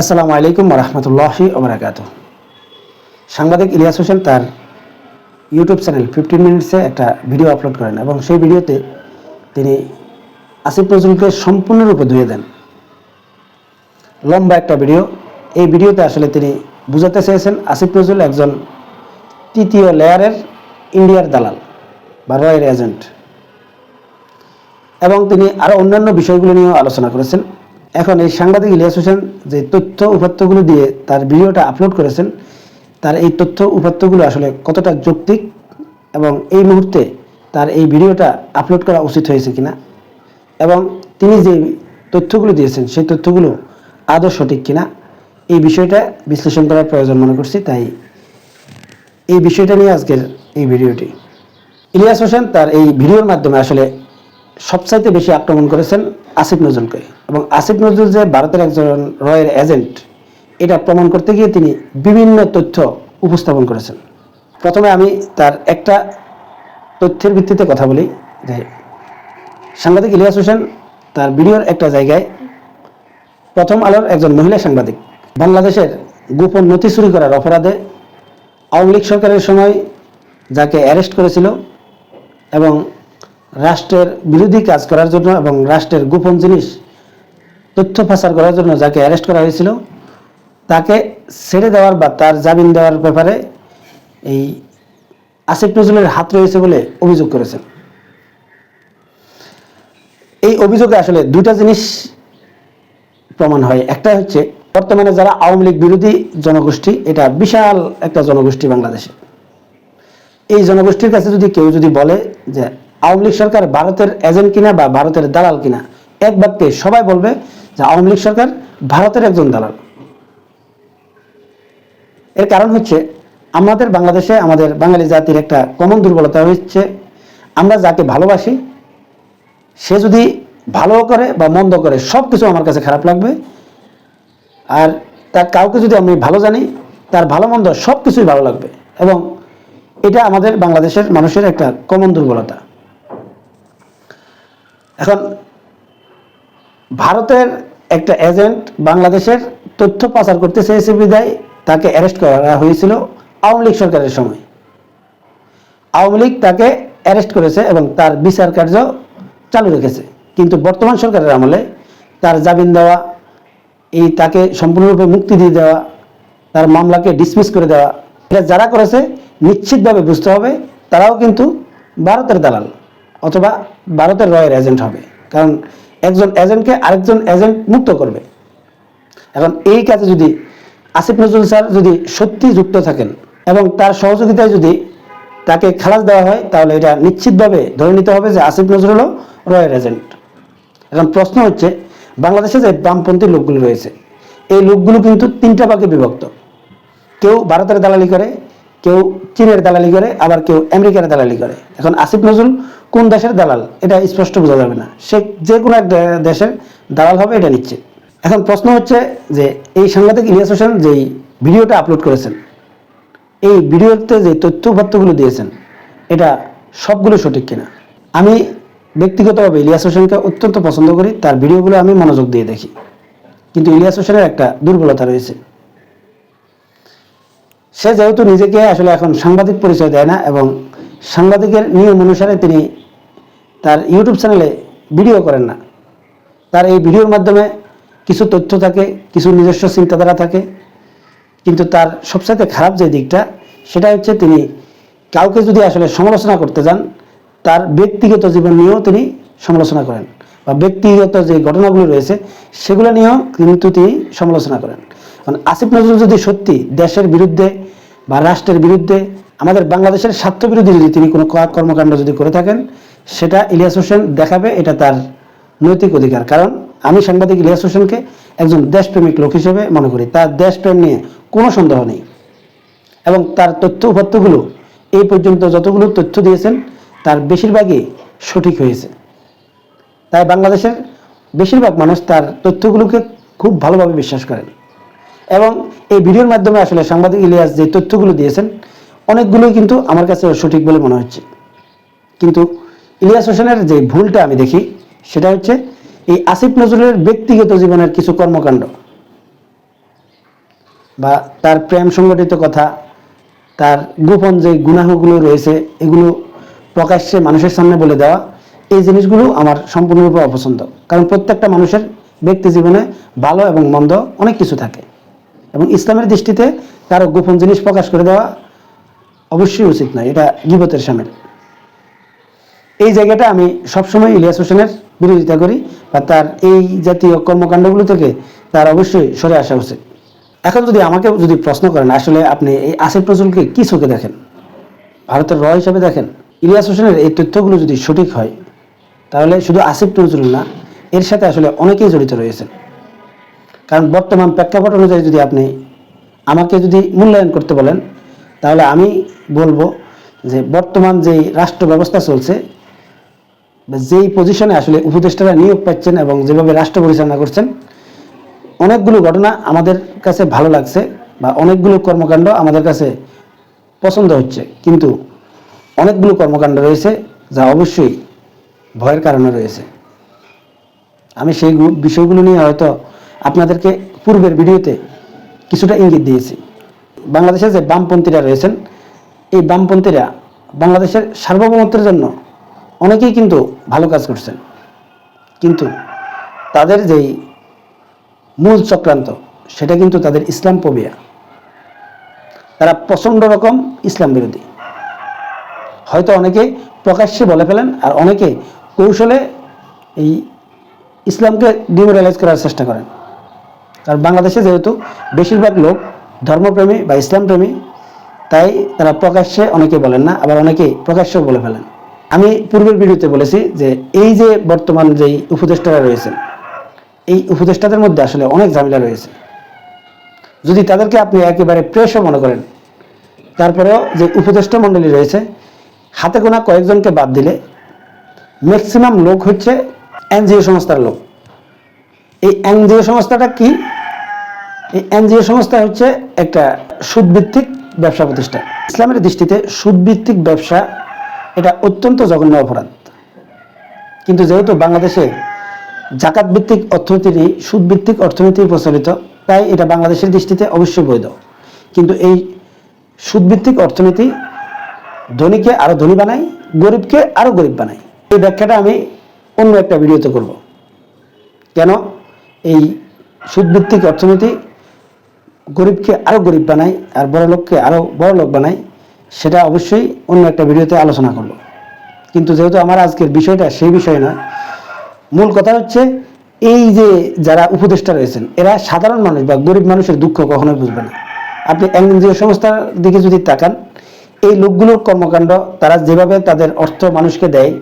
আসসালামু আলাইকুম রহমতুল্লাহি ওবরাকাত সাংবাদিক ইলিয়াস হোসেন তার ইউটিউব চ্যানেল ফিফটিন মিনিটসে একটা ভিডিও আপলোড করেন এবং সেই ভিডিওতে তিনি আসিফ নজরুলকে সম্পূর্ণরূপে ধুয়ে দেন। লম্বা একটা ভিডিও। এই ভিডিওতে আসলে তিনি বুঝাতে চেয়েছেন আসিফ নজরুল একজন তৃতীয় লেয়ারের ইন্ডিয়ার দালাল বা রয়ের এজেন্ট। এবং তিনি আরও অন্যান্য বিষয়গুলো নিয়েও আলোচনা করেছেন। এখন এই সাংবাদিক ইলিয়াস হোসেন যে তথ্য উপাত্তগুলো দিয়ে তার ভিডিওটা আপলোড করেছেন, তার এই তথ্য উপাত্তগুলো আসলে কতটা যৌক্তিক এবং এই মুহূর্তে তার এই ভিডিওটা আপলোড করা উচিত হয়েছে কিনা এবং তিনি যে তথ্যগুলো দিয়েছেন, সেই তথ্যগুলো আদৌ সঠিক কিনা, এই বিষয়টা বিশ্লেষণ করার প্রয়োজন মনে করছি। তাই এই বিষয়টা নিয়ে আজকের এই ভিডিওটি। ইলিয়াস হোসেন তার এই ভিডিওর মাধ্যমে আসলে সবচাইতে বেশি আক্রমণ করেছেন আসিফ নজরুলকে। এবং আসিফ নজরুল যে ভারতের একজন রয়ের এজেন্ট, এটা প্রমাণ করতে গিয়ে তিনি বিভিন্ন তথ্য উপস্থাপন করেছেন। প্রথমে আমি তার একটা তথ্যের ভিত্তিতে কথা বলি যে, সাংবাদিক ইলিয়াস হোসেন তার ভিডিওর একটা জায়গায় প্রথম আলোর একজন মহিলা সাংবাদিক। বাংলাদেশের গোপন নথি চুরি করার অপরাধে আওয়ামী লীগ সরকারের সময় যাকে অ্যারেস্ট করেছিল এবং রাষ্ট্রের বিরোধী কাজ করার জন্য এবং রাষ্ট্রের গোপন জিনিস তথ্য পাচার করার জন্য যাকে অ্যারেস্ট করা হয়েছিল, তাকে ছেড়ে দেওয়ার বা তার জামিন দেওয়ার ব্যাপারে এই আসিফ নজরুলের হাত রয়েছে বলে অভিযোগ করেছেন। এই অভিযোগে আসলে দুইটা জিনিস প্রমাণ হয়। একটা হচ্ছে, বর্তমানে যারা আওয়ামী লীগ বিরোধী জনগোষ্ঠী, এটা বিশাল একটা জনগোষ্ঠী বাংলাদেশে। এই জনগোষ্ঠীর কাছে যদি কেউ যদি বলে যে আওয়ামী লীগ সরকার ভারতের এজেন্ট কিনা বা ভারতের দালাল কিনা, এক বাক্যে সবাই বলবে যে আওয়ামী লীগ সরকার ভারতের একজন দালাল। এর কারণ হচ্ছে, আমাদের বাংলাদেশে আমাদের বাঙালি জাতির একটা কমন দুর্বলতা হচ্ছে, আমরা যাকে ভালোবাসি, সে যদি ভালো করে বা মন্দ করে সব কিছু আমার কাছে খারাপ লাগবে, আর তার কাউকে যদি আমি ভালো জানি, তার ভালো মন্দ সব কিছুই ভালো লাগবে। এবং এটা আমাদের বাংলাদেশের মানুষের একটা কমন দুর্বলতা। এখন ভারতের একটা এজেন্ট বাংলাদেশের তথ্য পাচার করতে চেয়েছে বিদায় তাকে অ্যারেস্ট করা হয়েছিল আওয়ামী লীগ সরকারের সময়। আওয়ামী লীগ তাকে অ্যারেস্ট করেছে এবং তার বিচার কার্য চালু রেখেছে। কিন্তু বর্তমান সরকারের আমলে তার জামিন দেওয়া, এই তাকে সম্পূর্ণরূপে মুক্তি দিয়ে দেওয়া, তার মামলাকে ডিসমিস করে দেওয়া, এটা যারা করেছে, নিশ্চিতভাবে বুঝতে হবে, তারাও কিন্তু ভারতের দালাল। অথবা ভারতের রয়ের এজেন্ট হবে। কারণ একজন এজেন্টকে আরেকজন এজেন্ট মুক্ত করবে। এখন এই কাজে যদি আসিফ নজরুল স্যার যদি সত্যি যুক্ত থাকেন এবং তার সহযোগিতায় যদি তাকে খালাস দেওয়া হয়, তাহলে এটা নিশ্চিতভাবে ধরে নিতে হবে যে আসিফ নজরুলও রয়ের এজেন্ট এখন প্রশ্ন হচ্ছে, বাংলাদেশে যে বামপন্থী লোকগুলো রয়েছে, এই লোকগুলো কিন্তু তিনটা ভাগে বিভক্ত। কেউ ভারতের দালালি করে কেউ চীনের দালালি করে, আবার কেউ আমেরিকার দালালি করে। এখন আসিফ নজরুল কোন দেশের দালাল? এটা স্পষ্ট বোঝা যাবে না। সে যে কোনো এক দেশের দালাল হবে, এটা নিচ্ছে এখন প্রশ্ন হচ্ছে যে, এই সাংবাদিক ইলিয়াস হোসেন যেই ভিডিওটা আপলোড করেছেন, এই ভিডিওতে যে তথ্য উপাত্তগুলো দিয়েছেন, এটা সবগুলো সঠিক কিনা? আমি ব্যক্তিগতভাবে ইলিয়াস হোসেনকে অত্যন্ত পছন্দ করি, তার ভিডিওগুলো আমি মনোযোগ দিয়ে দেখি। কিন্তু ইলিয়াস হোসেনের একটা দুর্বলতা রয়েছে। সে যেহেতু নিজেকে আসলে এখন সাংবাদিক পরিচয় দেয় না এবং সাংবাদিকের নিয়ম অনুসারে তিনি তার ইউটিউব চ্যানেলে ভিডিও করেন না। তার এই ভিডিওর মাধ্যমে কিছু তথ্য থাকে, কিছু নিজস্ব চিন্তাধারা থাকে। কিন্তু তার সবচাইতে খারাপ যে দিকটা সেটা হচ্ছে তিনি কাউকে যদি আসলে সমালোচনা করতে যান, তার ব্যক্তিগত জীবন নিয়েও তিনি সমালোচনা করেন বা ব্যক্তিগত যে ঘটনাগুলো রয়েছে, সেগুলো নিয়েও কিন্তু তিনি সমালোচনা করেন। কারণ আসিফ নজরুল যদি সত্যি দেশের বিরুদ্ধে বা রাষ্ট্রের বিরুদ্ধে আমাদের বাংলাদেশের স্বার্থ বিরোধী যদি তিনি কোনো কর্মকাণ্ড যদি করে থাকেন, সেটা ইলিয়াস হোসেন দেখাবে, এটা তার নৈতিক অধিকার। কারণ আমি সাংবাদিক ইলিয়াস হোসেনকে একজন দেশপ্রেমিক লোক হিসেবে মনে করি। তার দেশপ্রেম নিয়ে কোনো সন্দেহ নেই। এবং তার তথ্য উপাত্তগুলো এই পর্যন্ত যতগুলো তথ্য দিয়েছেন, তার বেশিরভাগই সঠিক হয়েছে। তাই বাংলাদেশের বেশিরভাগ মানুষ তার তথ্যগুলোকে খুব ভালোভাবে বিশ্বাস করেন। এবং এই ভিডিওর মাধ্যমে আসলে সাংবাদিক ইলিয়াস যে তথ্যগুলো দিয়েছেন, অনেকগুলোই কিন্তু আমার কাছে সঠিক বলে মনে হচ্ছে। কিন্তু ইলিয়াস হোসেনের যে ভুলটা আমি দেখি, সেটা হচ্ছে এই আসিফ নজরুলের ব্যক্তিগত জীবনের কিছু কর্মকাণ্ড বা তার প্রেম সংগঠিত কথা, তার গোপন যে গুনাহগুলো রয়েছে, এগুলো প্রকাশ্যে মানুষের সামনে বলে দেওয়া, এই জিনিসগুলো আমার সম্পূর্ণরূপে অপছন্দ। কারণ প্রত্যেকটা মানুষের ব্যক্তি জীবনে ভালো এবং মন্দ অনেক কিছু থাকে। এবং ইসলামের দৃষ্টিতে কারও গোপন জিনিস প্রকাশ করে দেওয়া অবশ্যই উচিত নয়, এটা গিবতের সামিল। এই জায়গাটা আমি সবসময় ইলিয়াস হোসেনের বিরোধিতা করি বা তার এই জাতীয় কর্মকাণ্ডগুলো থেকে তার অবশ্যই সরে আসা উচিত। এখন যদি আমাকে যদি প্রশ্ন করেন, আসলে আপনি এই আসিফ নজরুলকে কি চোখে দেখেন? ভারতের র হিসাবে দেখেন? ইলিয়াস হোসেনের এই তথ্যগুলো যদি সঠিক হয়, তাহলে শুধু আসিফ নজরুল না, এর সাথে আসলে অনেকেই জড়িত রয়েছেন। কারণ বর্তমান প্রেক্ষাপট অনুযায়ী যদি আপনি আমাকে যদি মূল্যায়ন করতে বলেন, তাহলে আমি বলব যে বর্তমান যেই রাষ্ট্র ব্যবস্থা চলছে, যেই পজিশনে আসলে উপদেষ্টারা নিয়োগ পাচ্ছেন এবং যেভাবে রাষ্ট্র পরিচালনা করছেন, অনেকগুলো ঘটনা আমাদের কাছে ভালো লাগছে বা অনেকগুলো কর্মকাণ্ড আমাদের কাছে পছন্দ হচ্ছে। কিন্তু অনেকগুলো কর্মকাণ্ড রয়েছে যা অবশ্যই ভয়ের কারণে রয়েছে। আমি সেই বিষয়গুলো নিয়ে হয়তো আপনাদেরকে পূর্বের ভিডিওতে কিছুটা ইঙ্গিত দিয়েছি। বাংলাদেশে যে বামপন্থীরা রয়েছেন, এই বামপন্থীরা বাংলাদেশের সার্বভৌমত্বের জন্য অনেকেই কিন্তু ভালো কাজ করছেন। কিন্তু তাদের যেই মূল চক্রান্ত, সেটা কিন্তু তাদের ইসলাম পবিয়া তারা প্রচণ্ড রকম ইসলাম বিরোধী। হয়তো অনেকে প্রকাশ্যে বলে ফেলেন আর অনেকে কৌশলে এই ইসলামকে ডিমোরালাইজ করার চেষ্টা করেন। কারণ বাংলাদেশে যেহেতু বেশিরভাগ লোক ধর্মপ্রেমী বা ইসলামপ্রেমী, তাই তারা প্রকাশ্যে অনেকে বলেন না, আবার অনেকে প্রকাশ্যেও বলে ফেলেন। আমি পূর্বের ভিডিওতে বলেছি যে এই যে বর্তমান যেই উপদেষ্টারা রয়েছেন, এই উপদেষ্টাদের মধ্যে আসলে অনেক ঝামেলা রয়েছে। যদি তাদেরকে আপনি একেবারে প্রেসও মনে করেন, তারপরেও যে উপদেষ্টা মণ্ডলী রয়েছে, হাতে গোনা কয়েকজনকে বাদ দিলে ম্যাক্সিমাম লোক হচ্ছে এনজিও সংস্থার লোক। এই এনজিও সংস্থাটা কি? এই এনজিও সংস্থা হচ্ছে একটা সুদভিত্তিক ব্যবসা প্রতিষ্ঠান। ইসলামের দৃষ্টিতে সুদভিত্তিক ব্যবসা এটা অত্যন্ত জঘন্য অপরাধ। কিন্তু যেহেতু বাংলাদেশে জাকাত ভিত্তিক অর্থনীতি নেই সুদভিত্তিক অর্থনীতি প্রচলিত, তাই এটা বাংলাদেশের দৃষ্টিতে অবশ্যই বৈধ। কিন্তু এই সুদভিত্তিক অর্থনীতি ধনীকে আরও ধনী বানায়, গরিবকে আরও গরিব বানায়। এই ব্যাখ্যাটা আমি অন্য একটা ভিডিওতে করব। কেন? এই সুদভিত্তিক অর্থনীতি গরিবকে আরও গরিব বানায় আর বড় লোককে আরও বড় লোক বানায় সেটা অবশ্যই অন্য একটা ভিডিওতে আলোচনা করব। কিন্তু যেহেতু আমার আজকের বিষয়টা সেই বিষয় না মূল কথা হচ্ছে এই যে যারা উপদেষ্টা রয়েছেন, এরা সাধারণ মানুষ বা গরিব মানুষের দুঃখ কখনোই বুঝবে না। আপনি এনজিও সংস্থার দিকে যদি তাকান, এই লোকগুলোর কর্মকাণ্ড, তারা যেভাবে তাদের অর্থ মানুষকে দেয়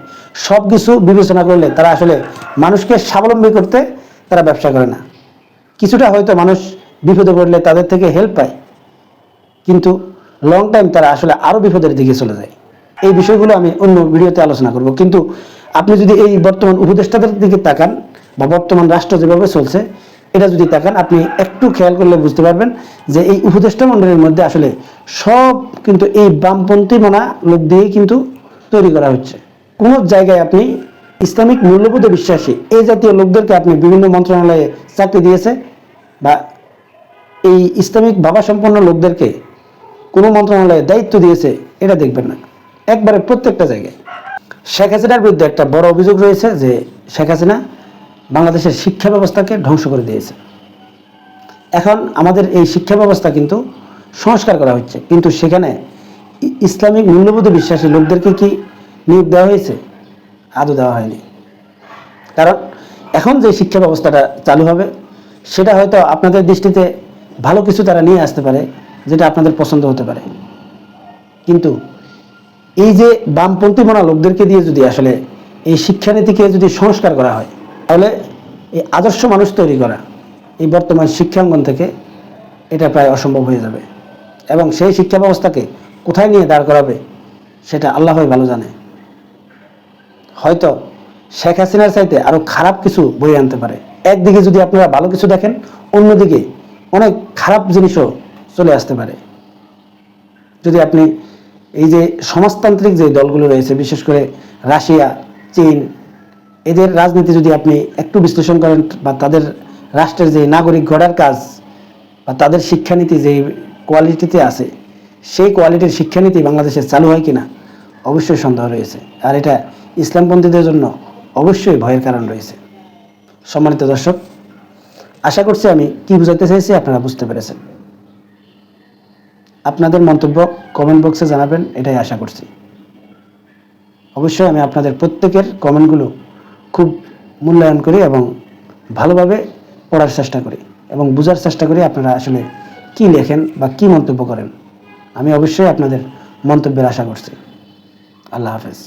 সব কিছু বিবেচনা করলে তারা আসলে মানুষকে স্বাবলম্বী করতে তারা ব্যবসা করে না। কিছুটা হয়তো মানুষ বিপদে পড়লে তাদের থেকে হেল্প পায়। কিন্তু লং টাইম তারা আসলে আরও বিপদের দিকে চলে যায়। এই বিষয়গুলো আমি অন্য ভিডিওতে আলোচনা করব। কিন্তু আপনি যদি এই বর্তমান উপদেষ্টাদের দিকে তাকান বা বর্তমান রাষ্ট্র যেভাবে চলছে, এটা যদি তাকান, আপনি একটু খেয়াল করলে বুঝতে পারবেন যে এই উপদেষ্টা মণ্ডলীর মধ্যে আসলে সব কিন্তু এই বামপন্থী মনা লোক দিয়েই কিন্তু তৈরি করা হচ্ছে। কোন জায়গায় আপনি ইসলামিক মূল্যবোধে বিশ্বাসী, এই জাতীয় লোকদেরকে আপনি বিভিন্ন মন্ত্রণালয়ে চাকরি দিয়েছে বা এই ইসলামিক ভাবা সম্পন্ন লোকদেরকে কোনো মন্ত্রণালয়ে দায়িত্ব দিয়েছে, এটা দেখবেন না। একবারে প্রত্যেকটা জায়গায়। শেখ হাসিনার বিরুদ্ধে একটা বড় অভিযোগ রয়েছে যে শেখ হাসিনা বাংলাদেশের শিক্ষা ব্যবস্থাকে ধ্বংস করে দিয়েছে। এখন আমাদের এই শিক্ষা ব্যবস্থা কিন্তু সংস্কার করা হচ্ছে। কিন্তু সেখানে ইসলামিক মূল্যবোধে বিশ্বাসী লোকদেরকে কি নিয়োগ দেওয়া হয়েছে? আদৌ দেওয়া হয়নি। কারণ এখন যে শিক্ষা ব্যবস্থাটা চালু হবে, সেটা হয়তো আপনাদের দৃষ্টিতে ভালো কিছু তারা নিয়ে আসতে পারে, যেটা আপনাদের পছন্দ হতে পারে। কিন্তু এই যে বামপন্থী মনা লোকদেরকে দিয়ে যদি আসলে এই শিক্ষানীতিকে যদি সংস্কার করা হয়, তাহলে এই আদর্শ মানুষ তৈরি করা এই বর্তমান শিক্ষাঙ্গন থেকে এটা প্রায় অসম্ভব হয়ে যাবে। এবং সেই শিক্ষা ব্যবস্থাকে কোথায় নিয়ে দাঁড় করাবে, সেটা আল্লাহই ভালো জানে। হয়তো শেখ হাসিনার চাইতে আরও খারাপ কিছু বই আনতে পারে। একদিকে যদি আপনারা ভালো কিছু দেখেন, অন্যদিকে অনেক খারাপ জিনিসও চলে আসতে পারে। যদি আপনি এই যে সমাজতান্ত্রিক যে দলগুলো রয়েছে, বিশেষ করে রাশিয়া, চীন, এদের রাজনীতি যদি আপনি একটু বিশ্লেষণ করেন বা তাদের রাষ্ট্রের যে নাগরিক গড়ার কাজ বা তাদের শিক্ষানীতি যে কোয়ালিটিতে আছে, সেই কোয়ালিটির শিক্ষানীতি বাংলাদেশে চালু হয় কিনা, অবশ্যই সন্দেহ রয়েছে। আর এটা ইসলামপন্থীদের জন্য অবশ্যই ভয়ের কারণ রয়েছে। সম্মানিত দর্শক আশা করছি আমি কি বুঝাতে চাইছি আপনারা বুঝতে পেরেছেন। আপনাদের মন্তব্য কমেন্ট বক্সে জানাবেন, এটাই আশা করছি। অবশ্যই আমি আপনাদের প্রত্যেকের কমেন্টগুলো খুব মূল্যায়ন করি এবং ভালোভাবে পড়ার চেষ্টা করি এবং বোঝার চেষ্টা করি আপনারা আসলে কি লেখেন বা কি মন্তব্য করেন। আমি অবশ্যই আপনাদের মন্তব্যের আশা করছি। আল্লাহ হাফেজ।